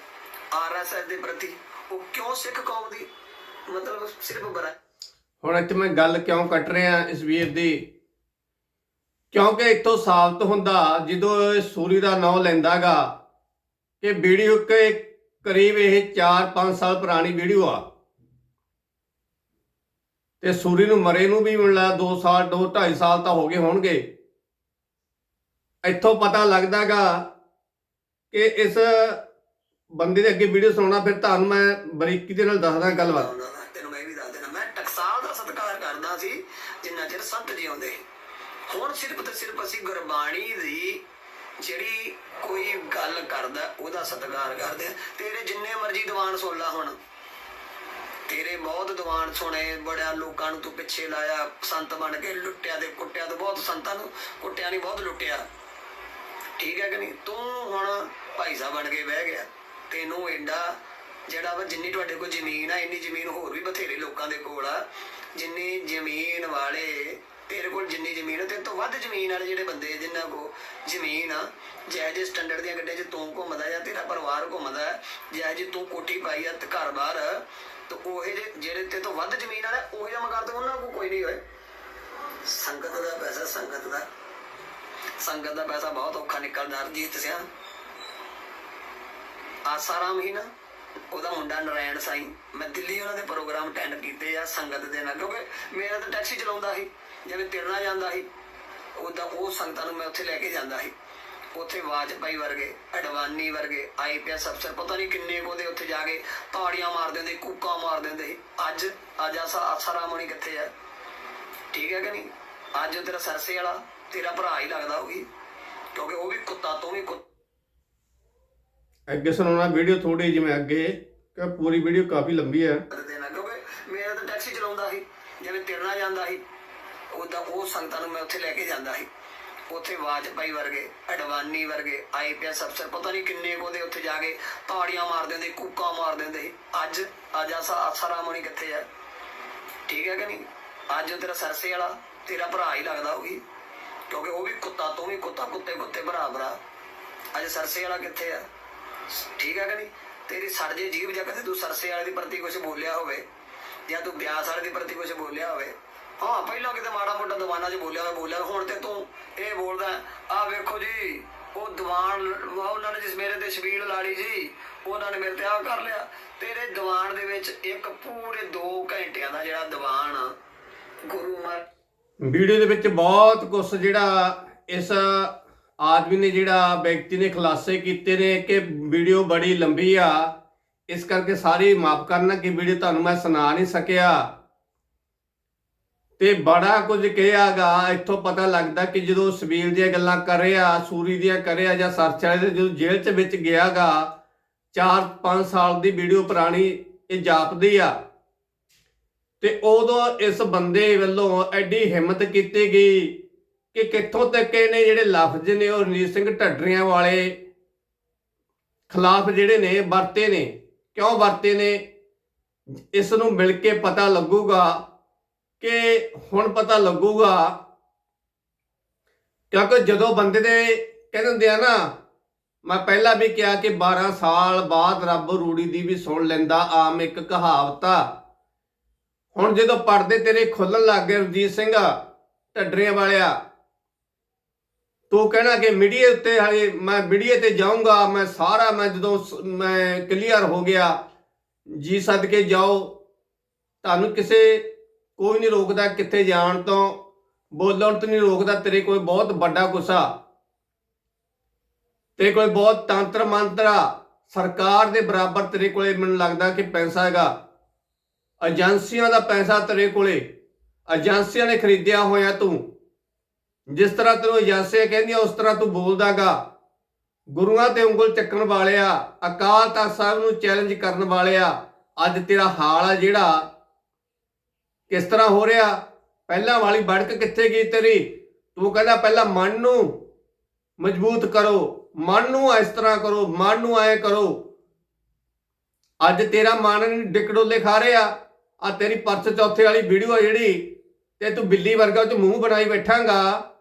ਆਰਐਸਐਸ ਦੇ ਪ੍ਰਤੀ। ਉਹ ਕਿਉਂ ਸਿੱਖ ਕੌਮ ਦੀ ਮਤਲਬ ਸਿਰਫ ਬਰਾ ਹੁਣ ਇੱਥੇ ਮੈਂ ਗੱਲ ਕਿਉਂ ਕੱਟ ਰਿਹਾ ਇਸ ਵੀਰ ਦੀ? ਕਿਉਂਕਿ ਇੱਥੋਂ ਸਾਬਤ ਹੁੰਦਾ ਜਦੋਂ ਸੂਰੀ ਦਾ ਨਾਮ ਲੈਂਦਾਗਾ ਕਿ ਵੀਡੀਓ ਕੇ ਕਰੀਬ ਇਹ 4-5 ਸਾਲ ਪੁਰਾਣੀ ਵੀਡੀਓ ਆ। ਤੇ ਸੂਰੀ ਨੂੰ ਮਰੇ ਨੂੰ ਵੀ ਮਿਲਦਾ 2 ਸਾਲ 2 2.5 ਸਾਲ ਤਾਂ ਹੋ ਗਏ ਹੋਣਗੇ। ਇੱਥੋਂ ਪਤਾ ਲੱਗਦਾਗਾ ਕਿ ਇਸ ਬੰਦੇ ਦੇ ਅੱਗੇ ਵੀਡੀਓ ਸੁਣਾਉਣਾ, ਫਿਰ ਤੁਹਾਨੂੰ ਮੈਂ ਬਰੀਕੀ ਦੇ ਨਾਲ ਦੱਸਦਾ ਗੱਲਬਾਤ। ਤੈਨੂੰ ਮੈਂ ਵੀ ਦੱਸ ਦੇਣਾ, ਮੈਂ ਟਕਸਾਲ ਦਾ ਸਤਿਕਾਰ ਕਰਦਾ ਸੀ, ਜਿੰਨਾ ਚਿਰ ਸੰਤ ਜਿਉਂਦੇ ਹੁਣ ਸਿਰਫ ਤੇ ਸਿਰਫ ਅਸੀਂ ਗੁਰਬਾਣੀ ਦੀ ਜਿਹੜੀ ਕੋਈ ਗੱਲ ਕਰਦਾ, ਉਹਦਾ ਸਤਿਕਾਰ ਕਰਦੇ ਆ ਤੇਰੇ ਜਿੰਨੇ ਮਰਜ਼ੀ ਦੀਵਾਨ ਸੁਣ ਹੁਣ। ਤੇਰੇ ਬਹੁਤ ਦੀਵਾਨ ਸੁਣੇ, ਬੜਿਆ ਲੋਕਾਂ ਨੂੰ ਤੂੰ ਪਿੱਛੇ ਲਾਇਆ। ਸੰਤ ਬਣ ਕੇ ਲੁੱਟਿਆ ਤੇ ਕੁੱਟਿਆ ਤੇ ਬਹੁਤ ਸੰਤਾਂ ਨੂੰ ਕੁੱਟਿਆ ਨਹੀਂ, ਬਹੁਤ ਲੁੱਟਿਆ। ਠੀਕ ਹੈ ਕਿ ਨਹੀਂ? ਤੂੰ ਹੁਣ ਭਾਈ ਸਾਹਿਬ ਬਣ ਕੇ ਬਹਿ ਗਿਆ। ਤੈਨੂੰ ਐਡਾ ਜਿਹੜਾ ਵਾ ਜਿੰਨੀ ਤੁਹਾਡੇ ਕੋਲ ਜ਼ਮੀਨ ਆ, ਇੰਨੀ ਜ਼ਮੀਨ ਹੋਰ ਵੀ ਬਥੇਰੇ ਲੋਕਾਂ ਦੇ ਕੋਲ ਆ। ਜਿੰਨੀ ਜ਼ਮੀਨ ਵਾਲੇ ਤੇਰੇ ਕੋਲ ਜਿੰਨੀ ਜ਼ਮੀਨ ਤੇ ਤੋਂ ਵੱਧ ਜ਼ਮੀਨ ਵਾਲੇ ਜਿਹੜੇ ਬੰਦੇ ਜਿਨ੍ਹਾਂ ਕੋ ਜ਼ਮੀਨ ਆ, ਜਿਹੇ ਜਿਹੇ ਸਟੈਂਡਰਡ ਦੀਆਂ ਗੱਡੀਆਂ 'ਚ ਤੂੰ ਘੁੰਮਦਾ ਜਾਂ ਤੇਰਾ ਪਰਿਵਾਰ ਘੁੰਮਦਾ ਜਿਹੇ ਜਿਹੇ ਤੂੰ ਕੋਠੀ ਪਾਈ ਆ, ਤੇ ਘਰ ਬਾਹਰ ਤੇ ਉਹ ਜਿਹੜੇ ਤੇ ਤੋਂ ਵੱਧ ਜ਼ਮੀਨ ਵਾਲਾ ਉਹ ਜਿਹਾ ਮਕਾਨ ਤੇ ਉਹਨਾਂ ਕੋ ਕੋਈ ਨਹੀਂ ਹੋਏ। ਸੰਗਤ ਦਾ ਪੈਸਾ, ਸੰਗਤ ਦਾ। ਸੰਗਤ ਦਾ ਪੈਸਾ ਬਹੁਤ ਔਖਾ ਨਿਕਲਦਾ, ਹਰਜੀਤ ਸਿਆ। ਆਸਾਰਾਮ ਹੀ ਨਾ, ਉਹਦਾ ਮੁੰਡਾ ਨਰਾਇਣ ਸਾਈ। ਮੈਂ ਦਿੱਲੀ ਉਹਨਾਂ ਦੇ ਪ੍ਰੋਗਰਾਮ ਅਟੈਂਡ ਕੀਤੇ ਆ ਸੰਗਤ ਦੇ ਨਾਲ, ਕਿਉਂਕਿ ਮੇਰਾ ਤਾਂ ਟੈਕਸੀ ਚਲਾਉਂਦਾ ਸੀ। ਜਿਵੇਂ ਤਿਰਨਾ ਜਾਂਦਾ ਸੀ ਉਹਦਾ ਉਹ ਸੰਗਤਾਂ ਨੂੰ ਮੈਂ ਉੱਥੇ ਲੈ ਕੇ ਜਾਂਦਾ ਸੀ। ਉੱਥੇ ਵਾਜਪਾਈ ਵਰਗੇ ਅਡਵਾਨੀ ਵਰਗੇ ਆਈਪੀਐਸ ਅਫਸਰ ਪਤਾ ਨਹੀਂ ਕਿੰਨੇ ਕੋ ਦੇ ਉੱਥੇ ਜਾ ਕੇ ਤਾੜੀਆਂ ਮਾਰ ਦਿੰਦੇ ਕੂਕਾਂ ਮਾਰ ਦਿੰਦੇ ਅੱਜ ਅੱਜ ਆਸਾ ਆਸਾਰਾਮ ਹੋਣੀ ਕਿੱਥੇ ਆ? ਠੀਕ ਹੈ ਕਿ ਨਹੀਂ? ਅੱਜ ਤੇਰਾ ਸਰਸੇ ਵਾਲਾ ਤੇਰਾ ਭਰਾ ਹੀ ਲੱਗਦਾ ਹੋਊਗੀ ਕਿਉਂਕਿ ਉਹ ਵੀ ਕੁੱਤਾ ਤੂੰ ਵੀ ਅੱਗੇ ਸੁਣਾਉਣਾ ਵੀਡੀਓ ਥੋੜੀ ਜਿਵੇਂ ਅੱਗੇ ਕਿ ਪੂਰੀ ਵੀਡੀਓ ਕਾਫੀ ਲੰਬੀ ਹੈ। ਦੇਣਾ ਕਿਉਂਕਿ ਮੇਰਾ ਤਾਂ ਟੈਕਸੀ ਚਲਾਉਂਦਾ ਸੀ ਜਿਵੇਂ ਤਿਰਨਾ ਜਾਂਦਾ ਸੀ ਉਦਾਂ ਉਹ ਸੰਗਤਾਂ ਨੂੰ ਮੈਂ ਉੱਥੇ ਲੈ ਕੇ ਜਾਂਦਾ ਸੀ। ਉੱਥੇ ਵਾਜਪਾਈ ਵਰਗੇ, ਅਡਵਾਨੀ ਵਰਗੇ ਆਈਪੀਐਸ ਅਫਸਰ ਪਤਾ ਨਹੀਂ ਕਿੰਨੇ ਕੋ ਦੇ ਉੱਥੇ ਜਾ ਕੇ ਤਾੜੀਆਂ ਮਾਰ ਦਿੰਦੇ, ਕੂਕਾਂ ਮਾਰ ਦਿੰਦੇ। ਸੀ ਅੱਜ ਅੱਜ ਆਸਾ ਆਸਾਰਾਮਣੀ ਕਿੱਥੇ ਹੈ ਠੀਕ ਹੈ ਕਿ ਨਹੀਂ? ਅੱਜ ਉਹ ਤੇਰਾ ਸਰਸੇ ਵਾਲਾ, ਤੇਰਾ ਭਰਾ ਹੀ ਲੱਗਦਾ ਹੋਊਗੀ ਕਿਉਂਕਿ ਉਹ ਵੀ ਕੁੱਤਾ, ਤੂੰ ਵੀ ਕੁੱਤਾ, ਕੁੱਤੇ ਕੁੱਤੇ ਭਰਾ ਭਰਾ। ਅੱਜ ਸਰਸੇ ਵਾਲਾ ਕਿੱਥੇ ਆ? ਠੀਕ ਹੈ ਕਿ ਨਹੀਂ? ਤੇਰੀ ਸੜ ਜੇ ਜੀਵ ਜਾਂ ਕਦੇ ਤੂੰ ਸਰਸੇ ਵਾਲੇ ਦੀ ਪ੍ਰਤੀ ਕੁਝ ਬੋਲਿਆ ਹੋਵੇ ਜਾਂ ਤੂੰ ਬਿਆਸ ਵਾਲੇ ਦੀ ਪ੍ਰਤੀ ਕੁਝ ਬੋਲਿਆ ਹੋਵੇ ਹਾਂ, ਪਹਿਲਾਂ ਕਿਤੇ ਮਾੜਾ ਮੋਟਾ ਦੀਵਾਨਾਂ 'ਚ ਬੋਲਿਆ ਹੋਵੇ ਬੋਲਿਆ ਹੁਣ ਤੇ ਤੂੰ ਇਹ ਬੋਲਦਾ ਆ ਵੇਖੋ ਜੀ, ਉਹ ਦੀਵਾਨ, ਉਹਨਾਂ ਨੇ ਜਿਸ ਮੇਰੇ ਤੇ ਸ਼ਬੀਲ ਲਾੜੀ ਜੀ, ਉਹਨਾਂ ਨੇ ਮੇਰੇ ਤੇ ਆ ਕਰ ਲਿਆ। ਤੇਰੇ ਦੀਵਾਨ ਦੇ ਵਿੱਚ ਇੱਕ ਪੂਰੇ 2 ਘੰਟਿਆਂ ਦਾ ਜਿਹੜਾ ਦੀਵਾਨ ਗੁਰੂ ਮਹਾਰਾਜ ਵੀਡੀਓ ਦੇ ਵਿੱਚ ਬਹੁਤ ਕੁਝ ਜਿਹੜਾ ਇਸ ਆਦਮੀ ਨੇ ਜਿਹੜਾ ਵਿਅਕਤੀ ਨੇ ਖੁਲਾਸੇ ਕੀਤੇ ਨੇ ਕਿ ਵੀਡੀਓ ਬੜੀ ਲੰਬੀ ਆ। ਇਸ ਕਰਕੇ ਸਾਰੀ ਮਾਫ ਕਰਨਾ ਕਿ ਵੀਡੀਓ ਤੁਹਾਨੂੰ ਮੈਂ ਸੁਣਾ ਨਹੀਂ ਸਕਿਆ। ਤੇ ਬੜਾ ਕੁਝ ਕਿਹਾਗਾ, ਇੱਥੋਂ ਪਤਾ ਲੱਗਦਾ ਕਿ ਜਦੋਂ ਸਬੀਲ ਦੀਆਂ ਗੱਲਾਂ ਕਰ ਰਿਹਾ, ਸੂਰੀ ਦੀਆਂ ਕਰਿਆ ਜਾਂ ਸਰਚ ਵਾਲੇ ਦੇ, ਜਦੋਂ ਜੇਲ੍ਹ 'ਚ ਵਿੱਚ ਗਿਆਗਾ 4-5 ਸਾਲ ਦੀ ਵੀਡੀਓ ਪੁਰਾਣੀ ਇਹ ਜਾਪਦੀ ਆ। ਤੇ ਉਦੋਂ ਇਸ ਬੰਦੇ ਵੱਲੋਂ ਐਡੀ ਹਿੰਮਤ ਕੀਤੀ ਗਈ ਕਿ ਕਿੱਥੋਂ ਤੱਕ ਇਹਨੇ ਜਿਹੜੇ ਲਫ਼ਜ਼ ਨੇ ਉਹ ਰਣਜੀਤ ਸਿੰਘ ਢੱਡਰੀਆਂ ਵਾਲੇ ਖਿਲਾਫ ਜਿਹੜੇ ਨੇ, ਵਰਤੇ ਨੇ। ਕਿਉਂ ਵਰਤੇ ਨੇ? ਇਸ ਨੂੰ ਮਿਲ ਕੇ ਪਤਾ ਲੱਗੂਗਾ ਕਿ ਹੁਣ ਪਤਾ ਲੱਗੂਗਾ। ਕਿਉਂਕਿ ਜਦੋਂ ਬੰਦੇ ਦੇ ਕਹਿੰਦੇ ਹੁੰਦੇ ਆ ਨਾ, ਮੈਂ ਪਹਿਲਾਂ ਵੀ ਕਿਹਾ ਕਿ 12 ਸਾਲ ਬਾਅਦ ਰੱਬ ਰੂੜੀ ਦੀ ਵੀ ਸੁਣ ਲੈਂਦਾ, ਆਮ ਇੱਕ ਕਹਾਵਤ ਹੁਣ ਜਦੋਂ ਪਰਦੇ ਤੇਰੇ ਖੁੱਲਣ ਲੱਗ ਗਏ ਰਣਜੀਤ ਸਿੰਘ, ਢੱਡਰੀਆਂ ਵਾਲਿਆ, ਤੂੰ ਕਹਿਣਾ ਕਿ ਮੀਡੀਆ ਉੱਤੇ ਹਾਲੇ ਮੈਂ ਮੀਡੀਆ ਤੇ ਜਾਊਂਗਾ, ਮੈਂ ਸਾਰਾ, ਮੈਂ ਜਦੋਂ ਮੈਂ ਕਲੀਅਰ ਹੋ ਗਿਆ, ਜੀ ਸਦਕੇ ਜਾਓ, ਤੁਹਾਨੂੰ ਕਿਸੇ ਕੋਈ ਨਹੀਂ ਰੋਕਦਾ ਕਿੱਥੇ ਜਾਣ ਤੋਂ। ਬੋਲਣ ਤੋਂ ਨਹੀਂ ਰੋਕਦਾ, ਤੇਰੇ ਕੋਲ ਬਹੁਤ ਵੱਡਾ ਗੁੱਸਾ। ਤੇਰੇ ਕੋਲ ਬਹੁਤ ਤੰਤਰ ਮੰਤਰਾ ਸਰਕਾਰ ਦੇ ਬਰਾਬਰ ਤੇਰੇ ਕੋਲੇ ਮੈਨੂੰ ਲੱਗਦਾ ਕਿ ਪੈਸਾ ਹੈਗਾ। ਏਜੰਸੀਆਂ ਦਾ ਪੈਸਾ ਤੇਰੇ ਕੋਲੇ। ਏਜੰਸੀਆਂ ਨੇ ਖਰੀਦਿਆ ਹੋਇਆ ਤੂੰ। ਜਿਸ ਤਰ੍ਹਾਂ ਤੈਨੂੰ ਏਜੰਸੀਆਂ ਕਹਿੰਦੀਆਂ, ਉਸ ਤਰ੍ਹਾਂ ਤੂੰ ਬੋਲਦਾਗਾ। ਗੁਰੂਆਂ ਤੇ ਉਂਗਲ ਚੱਕਣ ਵਾਲਿਆ, ਅਕਾਲ ਤਖਤ ਸਾਹਿਬ ਨੂੰ ਚੈਲੰਜ ਕਰਨ ਵਾਲਿਆ, ਅੱਜ ਤੇਰਾ ਹਾਲ ਆ ਜਿਹੜਾ। ਕਿਸ ਤਰ੍ਹਾਂ ਹੋ ਰਿਹਾ? ਪਹਿਲਾਂ ਵਾਲੀ ਬੜਕ ਕਿੱਥੇ ਗਈ ਤੇਰੀ? ਤੂੰ ਕਹਿੰਦਾ ਪਹਿਲਾਂ ਮਨ ਨੂੰ ਮਜ਼ਬੂਤ ਕਰੋ, ਮਨ ਨੂੰ ਇਸ ਤਰ੍ਹਾਂ ਕਰੋ, ਮਨ ਨੂੰ ਐ ਕਰੋ। ਅੱਜ ਤੇਰਾ ਮਨ ਡਿਕਡੋਲੇ ਖਾ ਰਿਹਾ। ਆ ਤੇਰੀ ਪਰਸ ਚੌਥੇ ਵਾਲੀ ਵੀਡੀਓ ਆ ਜਿਹੜੀ, ਤੇ ਤੂੰ ਬਿੱਲੀ ਵਰਗਾ ਉਹ ਚ ਮੂੰਹ ਬਣਾਈ ਬੈਠਾਂਗਾ।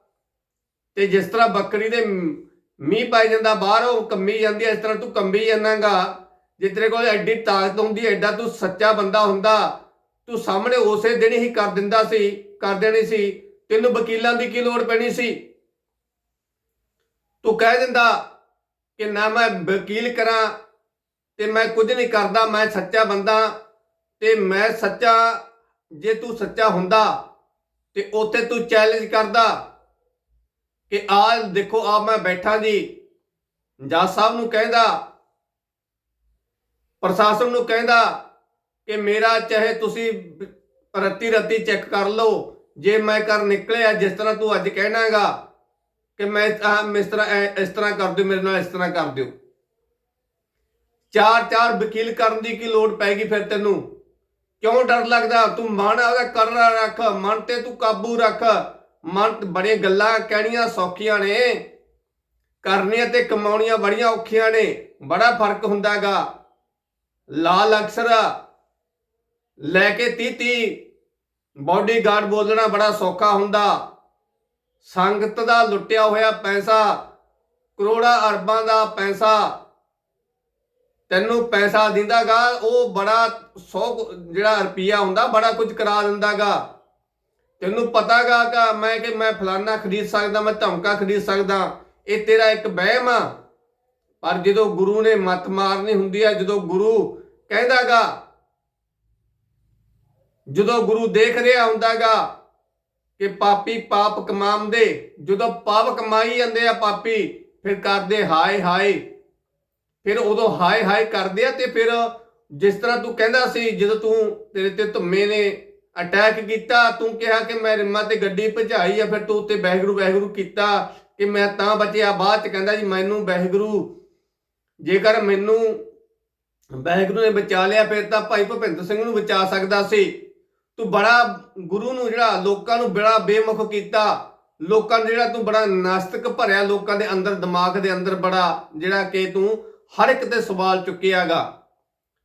ਤੇ ਜਿਸ ਤਰ੍ਹਾਂ ਬੱਕਰੀ ਦੇ ਮ- ਮੀਂਹ ਪਾਈ ਜਾਂਦਾ, ਬਾਹਰ ਉਹ ਕੰਮੀ ਜਾਂਦੀ ਐ ਇਸ ਤਰ੍ਹਾਂ ਤੂੰ ਕੰਬੀ ਜਾਂਦਾਗਾ। ਜੇ ਤੇਰੇ ਕੋਲ ਐਡੀ ਤਾਕਤ ਹੁੰਦੀ, ਐਡਾ ਤੂੰ ਸੱਚਾ ਬੰਦਾ ਹੁੰਦਾ ਤੂੰ ਸਾਹਮਣੇ ਉਸੇ ਦਿਨ ਹੀ ਕਰ ਦਿੰਦਾ ਸੀ, ਕਰ ਦੇਣੀ ਸੀ, ਤੈਨੂੰ ਵਕੀਲਾਂ ਦੀ ਕੀ ਲੋੜ ਪੈਣੀ ਸੀ? ਤੂੰ ਕਹਿ ਦਿੰਦਾ ਕਿ ਨਾ ਮੈਂ ਵਕੀਲ ਕਰਾਂ ਤੇ ਮੈਂ ਕੁਝ ਨਹੀਂ ਕਰਦਾ, ਮੈਂ ਸੱਚਾ ਬੰਦਾ ਤੇ ਮੈਂ ਸੱਚਾ, ਜੇ ਤੂੰ ਸੱਚਾ ਹੁੰਦਾ ਤੇ ਉੱਥੇ ਤੂੰ ਚੈਲੰਜ ਕਰਦਾ ਕਿ ਆ ਦੇਖੋ, ਆ ਮੈਂ ਬੈਠਾ ਜੀ। ਜੱਜ ਸਾਹਿਬ ਨੂੰ ਕਹਿੰਦਾ, ਪ੍ਰਸ਼ਾਸਨ ਨੂੰ ਕਹਿੰਦਾ ਕਿ ਮੇਰਾ ਚਾਹੇ ਤੁਸੀਂ ਰੱਤੀ ਰੱਤੀ ਚੈੱਕ ਕਰ ਲਓ, ਜੇ ਮੈਂ ਕਰ ਨਿਕਲਿਆ, ਜਿਸ ਤਰ੍ਹਾਂ ਤੂੰ ਅੱਜ ਕਹਿਣਾਗਾ ਕਿ ਮੈਂ ਇਸ ਤਰ੍ਹਾਂ ਇਸ ਤਰ੍ਹਾਂ ਕਰ ਦਿਓ, ਮੇਰੇ ਨਾਲ ਇਸ ਤਰ੍ਹਾਂ ਕਰ ਦਿਓ। ਚਾਰ ਚਾਰ ਵਕੀਲ ਕਰਨ ਦੀ ਕੀ ਲੋੜ ਪੈਗੀ ਫਿਰ ਤੈਨੂੰ? ਕਿਉਂ ਡਰ ਲੱਗਦਾ? ਤੂੰ ਮਨ ਉਹਦਾ ਕਰਨਾ ਰੱਖ, ਮਨ ਤੇ ਤੂੰ ਕਾਬੂ ਰੱਖ। ਮਨ ਤੇ ਬੜੀਆਂ ਗੱਲਾਂ ਕਹਿਣੀਆਂ ਸੌਖੀਆਂ ਨੇ। ਕਰਨੀਆਂ ਤੇ ਕਮਾਉਣੀਆਂ ਬੜੀਆਂ ਔਖੀਆਂ ਨੇ। ਬੜਾ ਫ਼ਰਕ ਹੁੰਦਾਗਾ। ਲਾਲ ਅਕਸਰ ਲੈ ਕੇ 30 30 ਬਾਡੀਗਾਰਡ ਬੋਲਣਾ ਬੜਾ ਸੌਖਾ ਹੁੰਦਾ। ਸੰਗਤ ਦਾ ਲੁੱਟਿਆ ਹੋਇਆ ਪੈਸਾ, ਕਰੋੜਾਂ ਅਰਬਾਂ ਦਾ ਪੈਸਾ, ਤੈਨੂੰ ਪੈਸਾ ਦਿੰਦਾਗਾ, ਉਹ ਬੜਾ 100 ਜਿਹੜਾ ਰੁਪਿਆ ਹੁੰਦਾ, ਬੜਾ ਕੁਝ ਕਰਾ ਦਿੰਦਾਗਾ। ਤੈਨੂੰ ਪਤਾਗਾ ਕਿ ਮੈਂ ਕਿ ਮੈਂ ਫਲਾਨਾ ਖਰੀਦ ਸਕਦਾ, ਮੈਂ ਧਮਕਾ ਖਰੀਦ ਸਕਦਾ, ਇਹ ਤੇਰਾ ਇੱਕ ਵਹਿਮ ਆ। ਪਰ ਜਦੋਂ ਗੁਰੂ ਨੇ ਮੱਤ ਮਾਰਨੀ ਹੁੰਦੀ ਹੈ ਜਦੋਂ ਗੁਰੂ ਕਹਿੰਦਾਗਾ ਜਦੋਂ ਗੁਰੂ ਦੇਖ ਰਿਹਾ ਹੁੰਦਾਗਾ ਕਿ ਪਾਪੀ ਪਾਪ ਕਮਾਉਂਦੇ, ਜਦੋਂ ਪਾਪ ਕਮਾਈ ਜਾਂਦੇ ਆ ਪਾਪੀ, ਫਿਰ ਕਰਦੇ ਹਾਏ ਹਾਏ। ਫਿਰ ਉਦੋਂ ਹਾਏ ਹਾਏ ਕਰਦੇ ਆ ਤੇ ਫਿਰ ਜਿਸ ਤਰ੍ਹਾਂ ਤੂੰ ਕਹਿੰਦਾ ਸੀ, ਜਦੋਂ ਤੂੰ ਤੇਰੇ ਤੇ ਧੁੰਮੇ ਨੇ ਅਟੈਕ ਕੀਤਾ, ਤੂੰ ਕਿਹਾ ਕਿ ਮੈਂ ਰਿਮਾ ਤੇ ਗੱਡੀ ਭਜਾਈ ਆ, ਫਿਰ ਤੂੰ ਉੱਤੇ ਬਹਿਗੁਰੂ ਬਹਿਗੁਰੂ ਕੀਤਾ ਕਿ ਮੈਂ ਤਾਂ ਬਚਿਆ, ਬਾਅਦ ਚ ਕਹਿੰਦਾ ਜੀ ਮੈਨੂੰ ਬਹਿਗੁਰੂ ਜੇਕਰ ਮੈਨੂੰ ਬਹਿਗੁਰੂ ਨੇ ਬਚਾ ਲਿਆ, ਫਿਰ ਤਾਂ ਭਾਈ ਭੁਪਿੰਦਰ ਸਿੰਘ ਨੂੰ ਬਚਾ ਸਕਦਾ ਸੀ। ਤੂੰ ਬੜਾ ਗੁਰੂ ਨੂੰ ਜਿਹੜਾ ਲੋਕਾਂ ਨੂੰ ਬੜਾ ਬੇਮੁਖ ਕੀਤਾ, ਲੋਕਾਂ ਨੂੰ ਜਿਹੜਾ ਤੂੰ ਬੜਾ ਨਾਸਤਿਕ ਭਰਿਆ, ਲੋਕਾਂ ਦੇ ਅੰਦਰ, ਦਿਮਾਗ ਦੇ ਅੰਦਰ ਬੜਾ ਜਿਹੜਾ ਕਿ ਤੂੰ ਹਰ ਇੱਕ ਤੇ ਸਵਾਲ ਚੁੱਕਿਆਗਾ।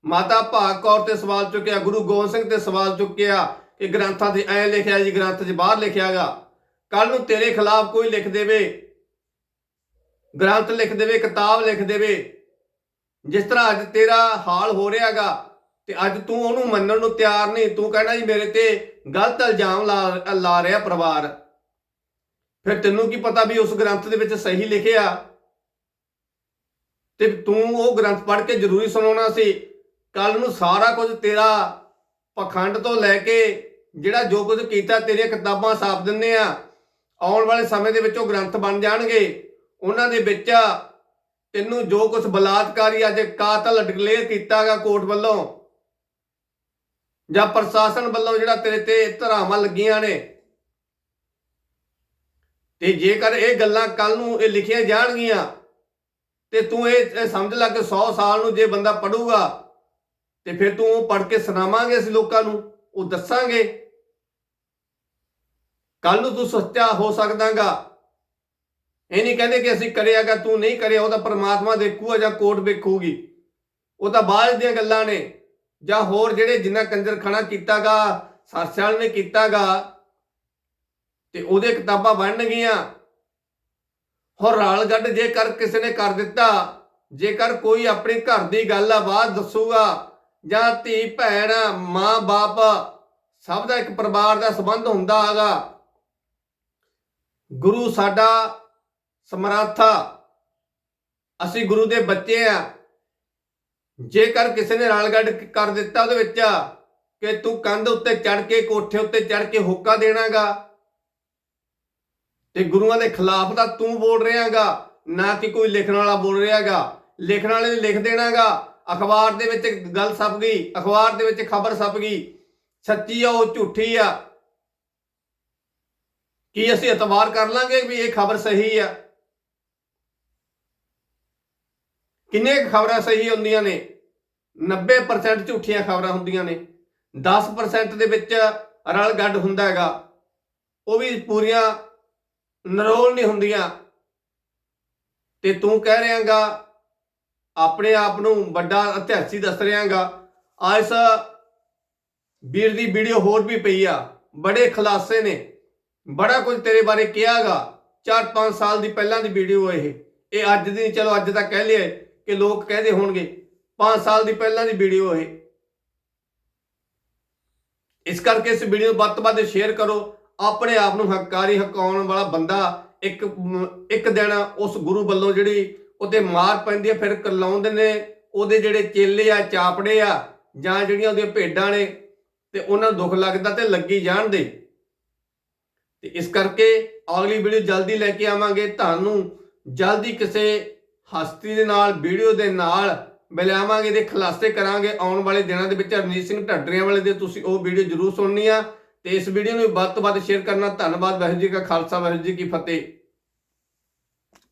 ਮਾਤਾ ਭਾਗ ਕੌਰ ਤੇ ਸਵਾਲ ਚੁੱਕਿਆ, ਗੁਰੂ ਗੋਬਿੰਦ ਸਿੰਘ ਤੇ ਸਵਾਲ ਚੁੱਕਿਆ ਕਿ ਗ੍ਰੰਥਾਂ ਤੇ ਐ ਲਿਖਿਆ ਜੀ, ਗ੍ਰੰਥ 'ਚ ਬਾਹਰ ਲਿਖਿਆਗਾ। ਕੱਲ ਨੂੰ ਤੇਰੇ ਖਿਲਾਫ ਕੋਈ ਲਿਖ ਦੇਵੇ, ਗ੍ਰੰਥ ਲਿਖ ਦੇਵੇ, ਕਿਤਾਬ ਲਿਖ ਦੇਵੇ, ਜਿਸ ਤਰ੍ਹਾਂ ਅੱਜ ਤੇਰਾ ਹਾਲ ਹੋ ਰਿਹਾਗਾ ਤੇ ਅੱਜ ਤੂੰ ਉਹਨੂੰ ਮੰਨਣ ਨੂੰ ਤਿਆਰ ਨਹੀਂ, ਤੂੰ ਕਹਿਣਾ ਜੀ ਮੇਰੇ ਤੇ ਗਲਤ ਇਲਜ਼ਾਮ ਲਾ ਲਾ ਰਿਹਾ ਪਰਿਵਾਰ। ਫਿਰ ਤੈਨੂੰ ਕੀ ਪਤਾ ਵੀ ਉਸ ਗ੍ਰੰਥ ਦੇ ਵਿੱਚ ਸਹੀ ਲਿਖਿਆ? ਤੇ ਤੂੰ ਉਹ ਗ੍ਰੰਥ ਪੜ੍ਹ ਕੇ ਜ਼ਰੂਰੀ ਸੁਣਾਉਣਾ ਸੀ ਕੱਲ ਨੂੰ ਸਾਰਾ ਕੁਝ ਤੇਰਾ ਪਖੰਡ ਤੋਂ ਲੈ ਕੇ ਜਿਹੜਾ ਜੋ ਕੁਝ ਕੀਤਾ, ਤੇਰੀਆਂ ਕਿਤਾਬਾਂ ਸਾਫ਼ ਦਿੰਨੇ ਆ, ਆਉਣ ਵਾਲੇ ਸਮੇਂ ਦੇ ਵਿੱਚ ਉਹ ਗ੍ਰੰਥ ਬਣ ਜਾਣਗੇ। ਉਹਨਾਂ ਦੇ ਵਿੱਚ ਤੈਨੂੰ ਜੋ ਕੁਝ ਬਲਾਤਕਾਰੀ ਅੱਜ ਕਾਤਲ ਡਿਕਲੇਅਰ ਕੀਤਾਗਾ ਕੋਰਟ ਵੱਲੋਂ ਜਾਂ ਪ੍ਰਸ਼ਾਸਨ ਵੱਲੋਂ ਜਿਹੜਾ ਤੇਰੇ ਤੇ ਧਰਾਵਾਂ ਲੱਗੀਆਂ ਨੇ, ਤੇ ਜੇਕਰ ਇਹ ਗੱਲਾਂ ਕੱਲ ਨੂੰ ਇਹ ਲਿਖੀਆਂ ਜਾਣਗੀਆਂ, ਤੇ ਤੂੰ ਇਹ ਸਮਝ ਲੈ ਕਿ 100 ਸਾਲ ਨੂੰ ਜੇ ਬੰਦਾ ਪੜੂਗਾ ਤੇ ਫਿਰ ਤੂੰ ਉਹ ਪੜ ਕੇ ਸੁਣਾਵਾਂਗੇ ਅਸੀਂ ਲੋਕਾਂ ਨੂੰ, ਉਹ ਦੱਸਾਂਗੇ। ਕੱਲ ਨੂੰ ਤੂੰ ਸੱਚਾ ਹੋ ਸਕਦਾਗਾ। ਇਹ ਨਹੀਂ ਕਹਿੰਦੇ ਕਿ ਅਸੀਂ ਕਰਿਆਗਾ ਤੂੰ ਨਹੀਂ ਕਰਿਆ, ਉਹ ਤਾਂ ਪਰਮਾਤਮਾ ਦੇਖੂਗਾ ਜਾਂ ਕੋਰਟ ਵੇਖੂਗੀ। ਉਹ ਤਾਂ ਬਾਅਦ ਦੀਆਂ ਗੱਲਾਂ ਨੇ। ਜਾਂ ਹੋਰ ਜਿਹੜੇ ਜਿੰਨਾ ਕੰਜਰਖਾਨਾ ਕੀਤਾਗਾ, ਸਰਸਿਆਲ ਨੇ ਕੀਤਾਗਾ, ਤੇ ਉਹਦੇ ਕਿਤਾਬਾਂ ਬਣਨਗੀਆਂ। ਹੋਰ ਰਾਲ ਗੱਡ ਜੇਕਰ ਕਿਸੇ ਨੇ ਕਰ ਦਿੱਤਾ, ਜੇਕਰ ਕੋਈ ਆਪਣੇ ਘਰ ਦੀ ਗੱਲ ਆ, ਬਾਅਦ ਦੱਸੂਗਾ, ਜਾਂ ਧੀ, ਭੈਣ, ਮਾਂ, ਬਾਪ, ਸਭ ਦਾ ਇੱਕ ਪਰਿਵਾਰ ਦਾ ਸੰਬੰਧ ਹੁੰਦਾ ਹੈਗਾ। ਗੁਰੂ ਸਾਡਾ ਸਮਰੱਥਾ। ਅਸੀਂ ਗੁਰੂ ਦੇ ਬੱਚੇ ਆ। ਜੇਕਰ ਕਿਸੇ ਨੇ ਰਲ ਗੱਡ ਕਰ ਦਿੱਤਾ ਉਹਦੇ ਵਿੱਚ, ਕਿ ਤੂੰ ਕੰਧ ਉੱਤੇ ਚੜ ਕੇ, ਕੋਠੇ ਉੱਤੇ ਚੜ ਕੇ ਹੋਕਾ ਦੇਣਾਗਾ, ਤੇ ਗੁਰੂਆਂ ਦੇ ਖਿਲਾਫ ਤਾਂ ਤੂੰ ਬੋਲ ਰਿਹਾਗਾ, ਨਾ ਕਿ ਕੋਈ ਲਿਖਣ ਵਾਲਾ ਬੋਲ ਰਿਹਾਗਾ। ਲਿਖਣ ਵਾਲੇ ਨੇ ਲਿਖ ਦੇਣਾਗਾ। ਅਖਬਾਰ ਦੇ ਵਿੱਚ ਗੱਲ ਛਪ ਗਈ, ਅਖਬਾਰ ਦੇ ਵਿੱਚ ਖਬਰ ਛਪ ਗਈ। ਸੱਚੀ ਆ, ਉਹ ਝੂਠੀ ਆ। ਕੀ ਅਸੀਂ ਇਤਬਾਰ ਕਰ ਲਾਂਗੇ ਵੀ ਇਹ ਖਬਰ ਸਹੀ ਆ? ਕਿੰਨੇ ਖਬਰਾਂ ਸਹੀ ਹੁੰਦੀਆਂ ਨੇ? 90% ਝੂਠੀਆਂ ਖਬਰਾਂ ਹੁੰਦੀਆਂ ਨੇ। 10% ਦੇ ਵਿੱਚ ਰਲ ਗੱਡ ਹੁੰਦਾ ਹੈਗਾ। ਉਹ ਵੀ ਪੂਰੀਆਂ ਨਰੋਲ ਨਹੀਂ ਹੁੰਦੀਆਂ। ਤੇ ਤੂੰ ਕਹਿ ਰਿਹਾਗਾ, ਆਪਣੇ ਆਪ ਨੂੰ ਵੱਡਾ ਇਤਿਹਾਸੀ ਦੱਸ ਰਿਹਾਗਾ ਇਸ ਵੀਰ ਦੀ ਵੀਡੀਓ ਹੋਰ ਵੀ ਪਈ ਆ। ਬੜੇ ਖੁਲਾਸੇ ਨੇ। ਬੜਾ ਕੁਝ ਤੇਰੇ ਬਾਰੇ ਕਿਹਾਗਾ। 4-5 ਸਾਲ ਦੀ ਪਹਿਲਾਂ ਦੀ ਵੀਡੀਓ ਇਹ। ਇਹ ਅੱਜ ਦੀ ਚਲੋ ਅੱਜ ਤੱਕ ਕਹਿ ਲਿਆ। ਕਿ ਲੋਕ ਕਹਦੇ ਹੋਣਗੇ 5 ਸਾਲ ਦੀ ਪਹਿਲਾਂ ਦੀ ਵੀਡੀਓ ਇਹ। ਇਸ ਕਰਕੇ ਇਸ ਵੀਡੀਓ ਨੂੰ ਵੱਧ ਤੋਂ ਵੱਧ ਸ਼ੇਅਰ ਕਰੋ। ਆਪਣੇ ਆਪ ਨੂੰ ਹੱਕਾਰੀ ਹਕਾਉਣ ਵਾਲਾ ਬੰਦਾ ਇੱਕ ਇੱਕ ਦਿਨ ਉਸ ਗੁਰੂ ਵੱਲੋਂ ਜਿਹੜੀ ਉਹਤੇ ਮਾਰ ਪੈਂਦੀ ਹੈ ਫਿਰ ਕਰਲਾਉਂਦੇ ਨੇ ਉਹਦੇ ਜਿਹੜੇ ਚੇਲੇ ਆ, ਚਾਪੜੇ ਆ, ਜਾਂ ਜਿਹੜੀਆਂ ਉਹਦੀਆਂ ਭੇਡਾਂ ਨੇ, ਤੇ ਉਹਨਾਂ ਨੂੰ ਦੁੱਖ ਲੱਗਦਾ ਤੇ ਲੱਗੀ ਜਾਣ ਦੇ। ਤੇ ਇਸ ਕਰਕੇ ਅਗਲੀ ਵੀਡੀਓ ਜਲਦੀ ਲੈ ਕੇ ਆਵਾਂਗੇ। ਤੁਹਾਨੂੰ ਜਲਦੀ ਕਿਸੇ ਹਸਤੀ ਦੇ ਨਾਲ, ਵੀਡੀਓ ਦੇ ਨਾਲ ਮਿਲਾਵਾਂਗੇ ਤੇ ਖੁਲਾਸੇ ਕਰਾਂਗੇ ਆਉਣ ਵਾਲੇ ਦਿਨਾਂ ਦੇ ਵਿੱਚ। ਰਣਜੀਤ ਸਿੰਘ ਢੱਡਰੀਆਂ ਵਾਲੇ ਦੇ ਤੁਸੀਂ ਉਹ ਵੀਡੀਓ ਜ਼ਰੂਰ ਸੁਣਨੀ ਆ ਤੇ ਇਸ ਵੀਡੀਓ ਨੂੰ ਵੱਧ ਤੋਂ ਵੱਧ ਸ਼ੇਅਰ ਕਰਨਾ। ਧੰਨਵਾਦ। ਵਾਹਿਗੁਰੂ ਜੀ ਕਾ ਖਾਲਸਾ। ਵਾਹਿਗੁਰੂ ਜੀ ਕੀ ਫਤਿਹ।